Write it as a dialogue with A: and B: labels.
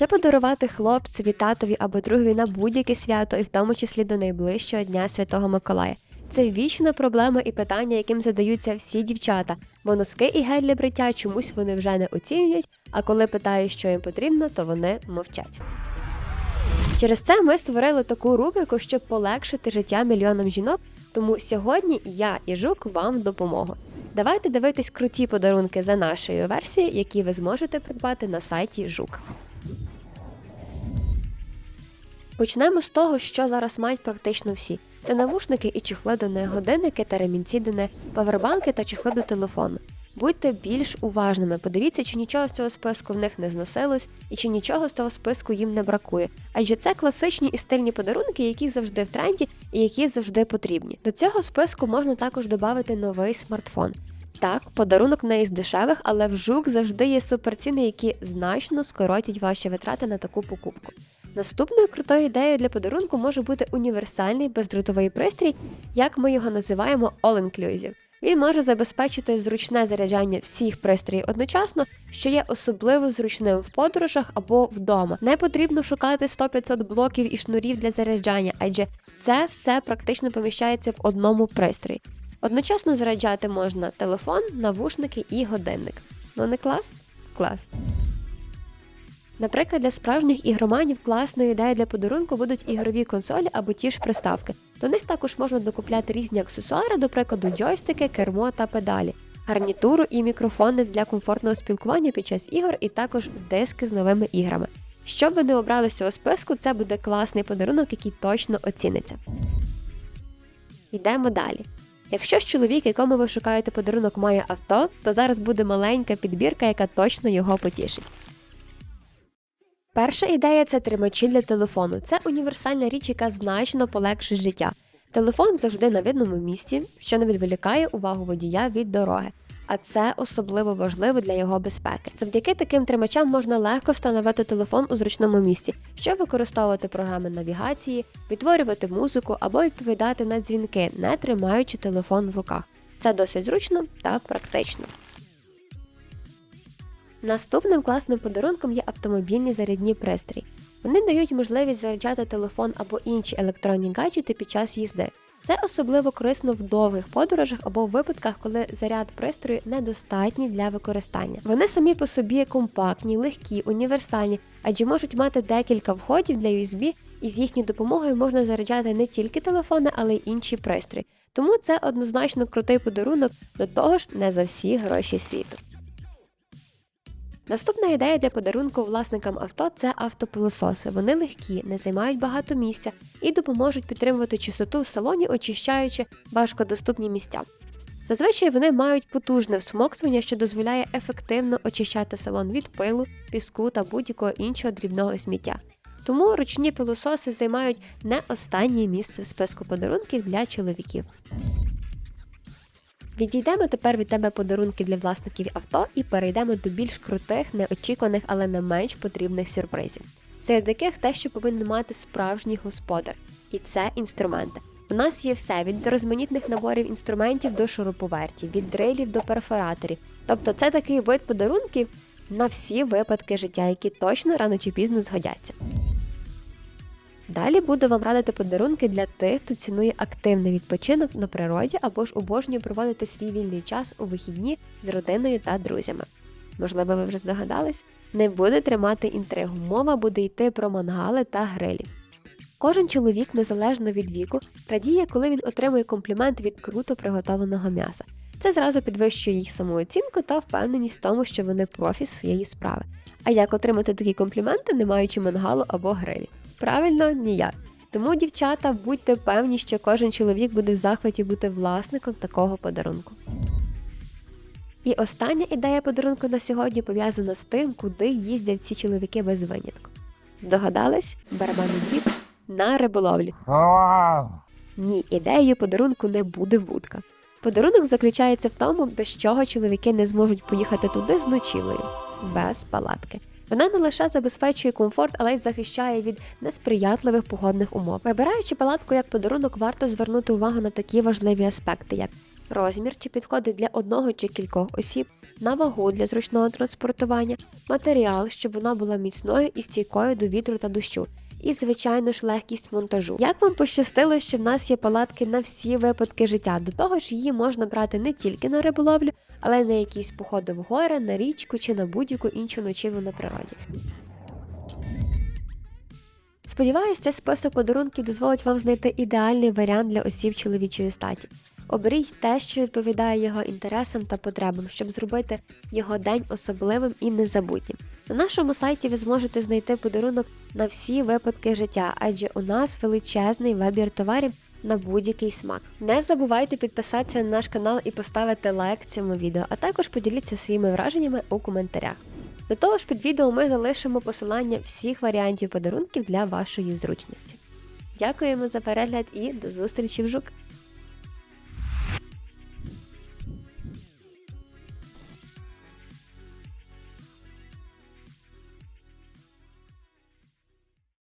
A: Що подарувати хлопцеві, татові або другові на будь-яке свято, і в тому числі до найближчого дня Святого Миколая. Це вічна проблема і питання, яким задаються всі дівчата, бо носки і гель для бриття чомусь вони вже не оцінюють, а коли питають, що їм потрібно, то вони мовчать. Через це ми створили таку рубрику, щоб полегшити життя мільйонам жінок. Тому сьогодні я і жук вам допомогу. Давайте дивитись круті подарунки за нашою версією, які ви зможете придбати на сайті Жук. Почнемо з того, що зараз мають практично всі: це навушники і чехли до не, годинники та ремінці до не, павербанки та чехли до телефону. Будьте більш уважними, подивіться, чи нічого з цього списку в них не зносилось, і чи нічого з того списку їм не бракує. Адже це класичні і стильні подарунки, які завжди в тренді і які завжди потрібні. До цього списку можна також додати новий смартфон. Так, подарунок не із дешевих, але в жук завжди є суперціни, які значно скоротять ваші витрати на таку покупку. Наступною крутою ідеєю для подарунку може бути універсальний бездротовий пристрій, як ми його називаємо All-Inclusive. Він може забезпечити зручне заряджання всіх пристроїв одночасно, що є особливо зручним в подорожах або вдома. Не потрібно шукати 100-500 блоків і шнурів для заряджання, адже це все практично поміщається в одному пристрої. Одночасно заряджати можна телефон, навушники і годинник. Ну не клас? Клас. Наприклад, для справжніх ігроманів класною ідеєю для подарунку будуть ігрові консолі або ті ж приставки. До них також можна докупляти різні аксесуари, до прикладу, джойстики, кермо та педалі, гарнітуру і мікрофони для комфортного спілкування під час ігор, і також диски з новими іграми. Щоб ви не обрали з цього списку, це буде класний подарунок, який точно оціниться. Йдемо далі. Якщо ж чоловік, якому ви шукаєте подарунок, має авто, то зараз буде маленька підбірка, яка точно його потішить. Перша ідея це тримачі для телефону. Це універсальна річ, яка значно полегшить життя. Телефон завжди на видному місці, що не відволікає увагу водія від дороги. А це особливо важливо для його безпеки. Завдяки таким тримачам можна легко встановити телефон у зручному місці, щоб використовувати програми навігації, відтворювати музику або відповідати на дзвінки, не тримаючи телефон в руках. Це досить зручно та практично. Наступним класним подарунком є автомобільні зарядні пристрої. Вони дають можливість заряджати телефон або інші електронні гаджети під час їзди. Це особливо корисно в довгих подорожах або в випадках, коли заряд пристрою недостатній для використання. Вони самі по собі компактні, легкі, універсальні, адже можуть мати декілька входів для USB, і з їхньою допомогою можна заряджати не тільки телефони, але й інші пристрої. Тому це однозначно крутий подарунок, до того ж не за всі гроші світу. Наступна ідея для подарунку власникам авто це автопилососи. Вони легкі, не займають багато місця і допоможуть підтримувати чистоту в салоні, очищаючи важкодоступні місця. Зазвичай вони мають потужне всмоктування, що дозволяє ефективно очищати салон від пилу, піску та будь-якого іншого дрібного сміття. Тому ручні пилососи займають не останнє місце в списку подарунків для чоловіків. Відійдемо тепер від тебе подарунки для власників авто і перейдемо до більш крутих, неочікуваних, але не менш потрібних сюрпризів. Серед яких те, що повинен мати справжній господар, і це інструменти. У нас є все від розманітних наборів інструментів до шуруповертів, від дрилів до перфораторів. Тобто це такий вид подарунків на всі випадки життя, які точно рано чи пізно згодяться. Далі буду вам радити подарунки для тих, хто цінує активний відпочинок на природі або ж обожнює проводити свій вільний час у вихідні з родиною та друзями. Можливо, ви вже здогадались? Не буде тримати інтригу, мова буде йти про мангали та грилі. Кожен чоловік, незалежно від віку, радіє, коли він отримує комплімент від круто приготованого м'яса. Це зразу підвищує їх самооцінку та впевненість в тому, що вони профі своєї справи. А як отримати такі компліменти, не маючи мангалу або грилі? Правильно, ніяк. Тому, дівчата, будьте певні, що кожен чоловік буде в захваті бути власником такого подарунку. І остання ідея подарунку на сьогодні пов'язана з тим, куди їздять ці чоловіки без винятку. Здогадались? Барабанний дріб на риболовлю. Ні, ідеєю подарунку не буде вудка. Подарунок заключається в тому, без чого чоловіки не зможуть поїхати туди з ночівлею, без палатки. Вона не лише забезпечує комфорт, але й захищає від несприятливих погодних умов. Вибираючи палатку як подарунок, варто звернути увагу на такі важливі аспекти, як розмір, чи підходить для одного чи кількох осіб, на вагу для зручного транспортування, матеріал, щоб вона була міцною і стійкою до вітру та дощу. І, звичайно ж, легкість монтажу. Як вам пощастило, що в нас є палатки на всі випадки життя? До того ж, її можна брати не тільки на риболовлю, але й на якісь походи в гори, на річку чи на будь-яку іншу ночівлю на природі. Сподіваюсь, цей список подарунків дозволить вам знайти ідеальний варіант для осіб чоловічої статі. Оберіть те, що відповідає його інтересам та потребам, щоб зробити його день особливим і незабутнім. На нашому сайті ви зможете знайти подарунок на всі випадки життя, адже у нас величезний вибір товарів на будь-який смак. Не забувайте підписатися на наш канал і поставити лайк цьому відео, а також поділіться своїми враженнями у коментарях. До того ж, під відео ми залишимо посилання всіх варіантів подарунків для вашої зручності. Дякуємо за перегляд і до зустрічі в жук!